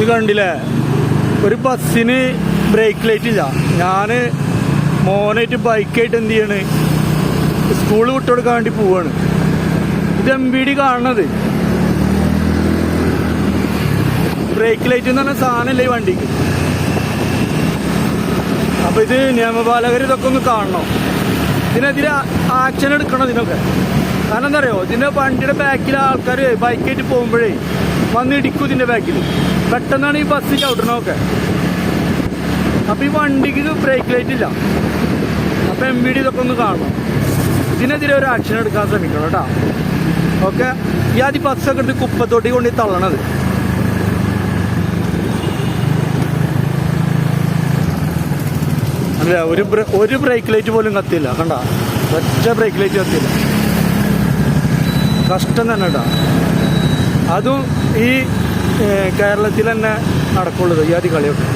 ഇത് കണ്ടില്ലേ? ഒരു ബസ്സിന് ബ്രേക്ക് ലൈറ്റ് ഇല്ല. ഞാൻ മോനായിട്ട് ബൈക്കായിട്ട് എന്ത് ചെയ്യാണ്? സ്കൂൾ വിട്ടുകൊടുക്കാൻ വേണ്ടി പോവാണ്. ഇത് എം ബി ഡി കാണുന്നത് ബ്രേക്ക് ലൈറ്റ് എന്ന് പറഞ്ഞ സാധനമല്ലേ ഈ വണ്ടിക്ക്? അപ്പൊ ഇത് നിയമപാലകർ ഇതൊക്കെ ഒന്ന് കാണണം. ഇതിനെതിരെ ആക്ഷൻ എടുക്കണം ഇതിനൊക്കെ. കാരണം എന്താ പറയുക ഇതിന്റെ വണ്ടിയുടെ ബാക്കിൽ ആൾക്കാർ ബൈക്കായിട്ട് പോകുമ്പോഴേ വന്ന് ഇടിക്കും ബാക്കിൽ പെട്ടെന്നാണ് ഈ ബസ് ചവിട്ടണമൊക്കെ അപ്പൊ ഈ വണ്ടിക്ക് ഇത് ബ്രേക്ക് ലൈറ്റ് ഇല്ല. അപ്പൊ എം ബി ഡി ഇതൊക്കെ ഒന്ന് കാണണം. ഇതിനെതിരെ ഒരു ആക്ഷൻ എടുക്കാൻ ശ്രമിക്കണം കേട്ടോ. ഓക്കെ ഈ ആദ്യം ബസ്സൊക്കെ എടുത്ത് കുപ്പത്തോട്ടി കൊണ്ട് തള്ളണത്. അല്ല ഒരു ഒരു ബ്രേക്ക് ലൈറ്റ് പോലും കത്തിയില്ല. കണ്ട? ഒറ്റ ബ്രേക്ക് ലൈറ്റ് കത്തിയില്ല. കഷ്ടം തന്നെ കേട്ടോ. അതും ഈ കേരളത്തിൽ തന്നെ നടക്കുള്ളത് ഈ ആദ്യ കളിയൊക്കെ?